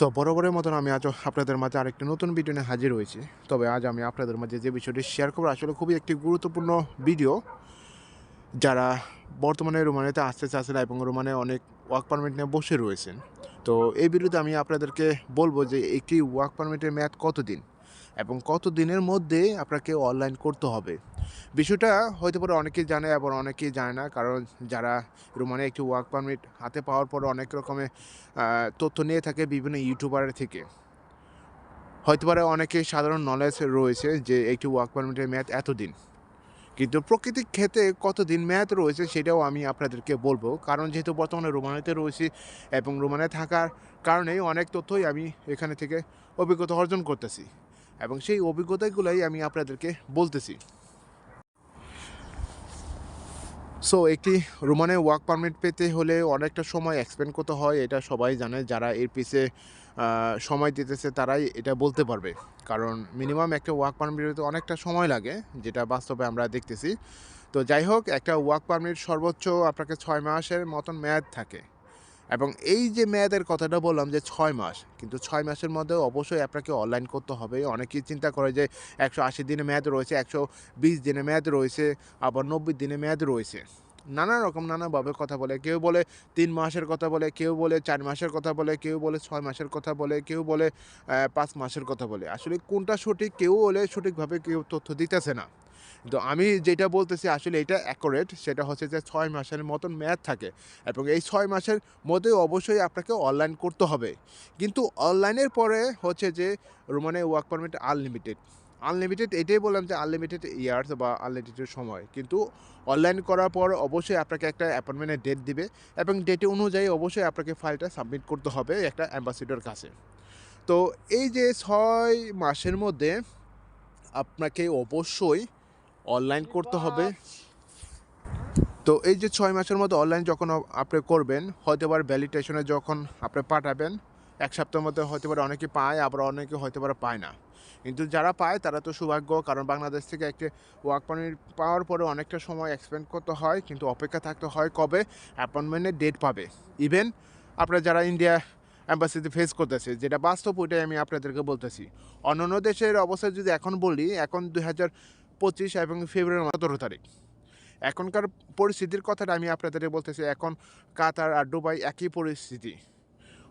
So বরাবরের মতন আমি আজ আপনাদের মাঝে আরেকটি নতুন ভিডিও নিয়ে হাজির হয়েছি। তবে আজ আমি আপনাদের মাঝে যে বিষয়টি শেয়ার করব, আসলে খুবই একটি গুরুত্বপূর্ণ ভিডিও যারা বর্তমানে রোমানিতে আসতে চাচ্ছেন এবং রোমানে অনেক ওয়ার্ক পারমিট নিয়ে বসে রয়েছেন। তো এই ভিডিওতে আমি আপনাদেরকে বলব যে একটি ওয়ার্ক পারমিটের মেয়াদ কতদিন? এবং কত দিনের মধ্যে আপনাকে অনলাইন করতে হবে। বিষয়টা হয়তো পারে অনেকেই জানে আবার অনেকেই জানে না, কারণ যারা রোমানে একটি ওয়ার্ক পারমিট হাতে পাওয়ার পর অনেক রকমের তথ্য নিয়ে থাকে বিভিন্ন ইউটিউবারের থেকে। হয়তো পারে অনেকে সাধারণ নলেজ রয়েছে যে একটি ওয়ার্ক পারমিটের মেয়াদ এতদিন। কিন্তু প্রকৃতিক ক্ষেত্রে কত দিন মেয়াদ রয়েছে সেটাও আমি আপনাদেরকে বলব, কারণ যেহেতু বর্তমানে রোমানিতে রয়েছি এবং রোমানে থাকার কারণেই অনেক তথ্যই আমি এখানে থেকে অভিজ্ঞতা অর্জন করতেছি। এবং সেই অভিজ্ঞতাগুলোই আমি আপনাদেরকে বলতেছি। সো একটি রোমানে ওয়ার্ক পারমিট পেতে হলে অনেকটা সময় এক্সপেন্ড করতে হয়, এটা সবাই জানে। যারা এর পিছে সময় দিতেছে, তারাই এটা বলতে পারবে। কারণ মিনিমাম একটা ওয়ার্ক পারমিট অনেকটা সময় লাগে, যেটা বাস্তবে আমরা দেখতেছি। তো যাই হোক, একটা ওয়ার্ক পারমিট সর্বোচ্চ আপনাকে ছয় মাসের মতন মেয়াদ থাকে। এবং এই যে মেয়াদের কথাটা বললাম যে ছয় মাস, কিন্তু ছয় মাসের মধ্যে অবশ্যই আপনাকে অনলাইন করতে হবে। অনেকেই চিন্তা করে যে একশো আশি দিনে মেয়াদ রয়েছে, একশো বিশ দিনে মেয়াদ রয়েছে, আবার নব্বই দিনে মেয়াদ রয়েছে। নানা রকম, নানাভাবে কথা বলে। কেউ বলে তিন মাসের কথা বলে, কেউ বলে চার মাসের কথা বলে, কেউ বলে ছয় মাসের কথা বলে, কেউ বলে পাঁচ মাসের কথা বলে। আসলে কোনটা সঠিক, কেউ বলে সঠিকভাবে কেউ তথ্য দিতেছে না। তো আমি যেটা বলতেছি, আসলে এটা অ্যাকোরেট সেটা হচ্ছে যে ছয় মাসের মতন মেয়াদ থাকে। এবং এই ছয় মাসের মধ্যে অবশ্যই আপনাকে অনলাইন করতে হবে। কিন্তু অনলাইনের পরে হচ্ছে যে রোমানে ওয়ার্ক পারমিট আনলিমিটেড আনলিমিটেড এটাই বললাম যে আনলিমিটেড ইয়ার্স বা আনলিমিটেড সময়। কিন্তু অনলাইন করার পর অবশ্যই আপনাকে একটা অ্যাপয়েন্টমেন্টের ডেট দিবে এবং ডেটে অনুযায়ী অবশ্যই আপনাকে ফাইলটা সাবমিট করতে হবে একটা অ্যাম্বাসিডর কাছে। তো এই যে ছয় মাসের মধ্যে আপনাকে অবশ্যই অনলাইন করতে হবে। তো এই যে ছয় মাসের মধ্যে অনলাইন যখন আপনি করবেন, হয়তো পারে ভ্যালিডেশনে যখন আপনি পাঠাবেন এক সপ্তাহের মধ্যে হতে পারে অনেকে পায়, আবার অনেকে হতে পারে পায় না। কিন্তু যারা পায়, তারা তো সৌভাগ্য, কারণ বাংলাদেশ থেকে একটি ওয়ার্ক পারমিট পাওয়ার পরে অনেকটা সময় এক্সপেন্ড করতে হয়, কিন্তু অপেক্ষা থাকতে হয় কবে? অ্যাপয়েন্টমেন্টের ডেট পাবে। ইভেন আপনারা যারা ইন্ডিয়া অ্যাম্বাসিতে ফেস করতেছে, যেটা বাস্তব ওইটাই আমি আপনাদেরকে বলতেছি। অন্যান্য দেশের অবস্থা যদি এখন বলি, এখন দুই হাজার পঁচিশ এবং ফেব্রুয়ারি সতেরো তারিখ। এখনকার পরিস্থিতির কথাটা আমি আপনাদের বলতেছি, এখন কাতার আর দুবাই একই পরিস্থিতি।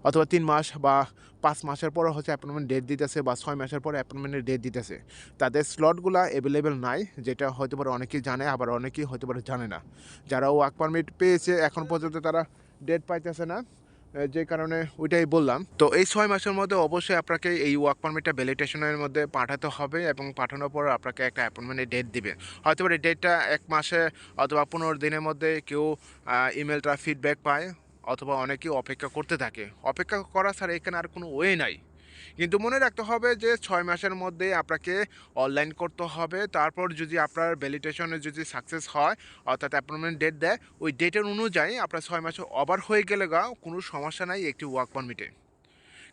অথবা তিন মাস বা পাঁচ মাসের পরে হচ্ছে অ্যাপয়েন্টমেন্ট ডেট দিতেছে বা ছয় মাসের পরে অ্যাপয়েন্টমেন্টের ডেট দিতেছে। তাদের স্লটগুলো অ্যাভেলেবেল নাই, যেটা হয়তো পারে অনেকেই জানে, আবার অনেকেই হয়তো পারে জানে না। যারা ওয়ার্ক পারমিট পেয়েছে, এখন পর্যন্ত তারা ডেট পাইতেছে না যে কারণে ওইটাই বললাম। তো এই ছয় মাসের মধ্যে অবশ্যই আপনাকে এই ওয়ার্ক পারমিটটা ভ্যালিডেশনের মধ্যে পাঠাতে হবে এবং পাঠানোর পর আপনাকে একটা অ্যাপয়েন্টমেন্টের ডেট দিবে। হয়তো ডেটটা এক মাসে অথবা পনেরো দিনের মধ্যে কেউ ইমেলটা ফিডব্যাক পায়। অথবা অনেকে অপেক্ষা করতে থাকে। অপেক্ষা করা ছাড়া এখানে আর কোনো ওয়ে নাই। কিন্তু মনে রাখতে হবে যে, ছয় মাসের মধ্যে আপনাকে অনলাইন করতে হবে। তারপর যদি আপনার ভ্যালিডেশনে যদি সাকসেস হয়, অর্থাৎ অ্যাপয়েন্টমেন্ট ডেট দেয়, ওই ডেটের অনুযায়ী আপনার ছয় মাসে ওভার হয়ে গেলে কোনো সমস্যা নাই একটি ওয়ার্ক পারমিটে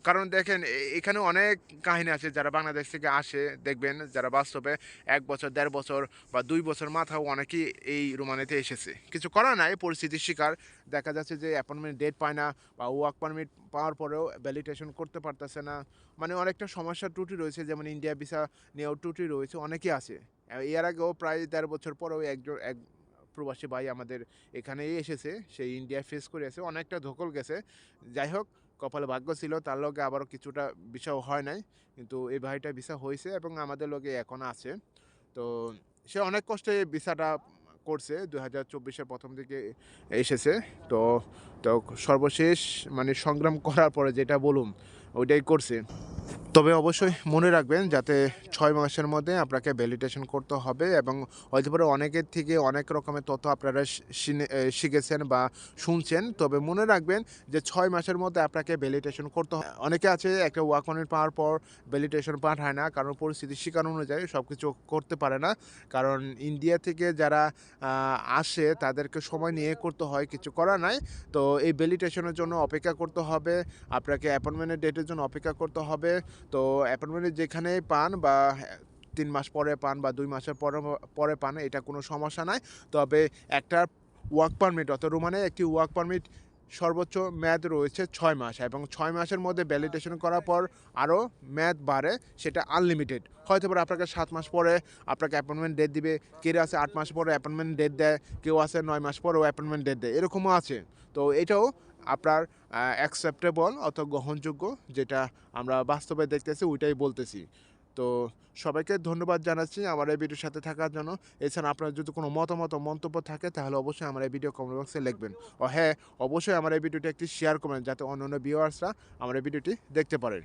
কারণ দেখেন এখানে অনেক কাহিনী আছে যারা বাংলাদেশ থেকে আসে, দেখবেন যারা বাস্তবে এক বছর, দেড় বছর বা দুই বছর মাথাও অনেকেই এই রোমানিতে এসেছে। কিছু করার নাই, পরিস্থিতির শিকার। দেখা যাচ্ছে যে অ্যাপয়েন্টমেন্ট ডেট পায় না বা ওয়ার্ক পারমিট পাওয়ার পরেও ভ্যালিডেশন করতে পারতেছে না। মানে অনেকটা সমস্যার ত্রুটি রয়েছে, যেমন ইন্ডিয়া ভিসা নিয়েও ত্রুটি রয়েছে, অনেকেই আছে। এর আগেও প্রায় দেড় বছর পরেও একজন, এক প্রবাসী ভাই আমাদের এখানেই এসেছে সেই ইন্ডিয়া ফেস করে এসে অনেকটা ধকল গেছে। যাই হোক কপালে ভাগ্য ছিল, তার লগে আবার কিছুটা বিষয় হয় নাই। কিন্তু এই ভাইটা ভিসা হয়েছে এবং আমাদের লগে এখন আছে। তো সে অনেক কষ্টে ভিসাটা করছে দু হাজার চব্বিশের প্রথম দিকে এসেছে। তো তো সর্বশেষ মানে সংগ্রাম করার পরে যেটা বলুন, ওইটাই করছে। তবে অবশ্যই মনে রাখবেন যাতে ছয় মাসের মধ্যে আপনাকে ভ্যালিডেশন করতে হবে এবং হয়তো পারে অনেকের থেকে অনেক রকমের তথ্য আপনারা শিখেছেন বা শুনছেন। তবে মনে রাখবেন যে ছয় মাসের মধ্যে আপনাকে ভ্যালিডেশন করতে হবে অনেকে আছে একটা ওয়ার্ক পারমিট পাওয়ার পর ভ্যালিডেশন পাঠায় না, কারণ পরিস্থিতির শিকার অনুযায়ী সব কিছু করতে পারে না। কারণ ইন্ডিয়া থেকে যারা আসে তাদেরকে সময় নিয়ে করতে হয়, কিছু করা নাই। তো এই ভ্যালিডেশনের জন্য অপেক্ষা করতে হবে, আপনাকে অ্যাপয়েন্টমেন্টের ডেটের জন্য অপেক্ষা করতে হবে। তো অ্যাপয়েন্টমেন্ট যেখানে পান বা তিন মাস পরে পান বা দুই মাসের পরে পরে পান এটা কোনো সমস্যা নাই। তবে একটা ওয়ার্ক পারমিট অত রোমানে একটি ওয়ার্ক পারমিট সর্বোচ্চ মেয়াদ রয়েছে ছয় মাস এবং ছয় মাসের মধ্যে ভ্যালিডেশন করার পর আরও মেয়াদ বাড়ে সেটা আনলিমিটেড হয়তো পারে আপনাকে সাত মাস পরে আপনাকে অ্যাপয়েন্টমেন্ট ডেট দিবে কেউ আছে আট মাস পরে অ্যাপয়েন্টমেন্ট ডেট দেয় কেউ আছে নয় মাস পরেও অ্যাপয়েন্টমেন্ট ডেট দেয় এরকমও আছে। তো এটাও আপনার অ্যাকসেপ্টেবল অথবা গ্রহণযোগ্য যেটা আমরা বাস্তবে দেখতেছি, ওইটাই বলতেছি। তো সবাইকে ধন্যবাদ জানাচ্ছি আমার এই ভিডিওর সাথে থাকার জন্য। এছাড়া আপনার যদি কোনো মতামত মন্তব্য থাকে, তাহলে অবশ্যই আমার এই ভিডিও কমেন্ট বক্সে লিখবেন। ও হ্যাঁ অবশ্যই আমার এই ভিডিওটি একটি শেয়ার করবেন, যাতে অন্য অন্য ভিউয়ার্সরা আমার এই ভিডিওটি দেখতে পারে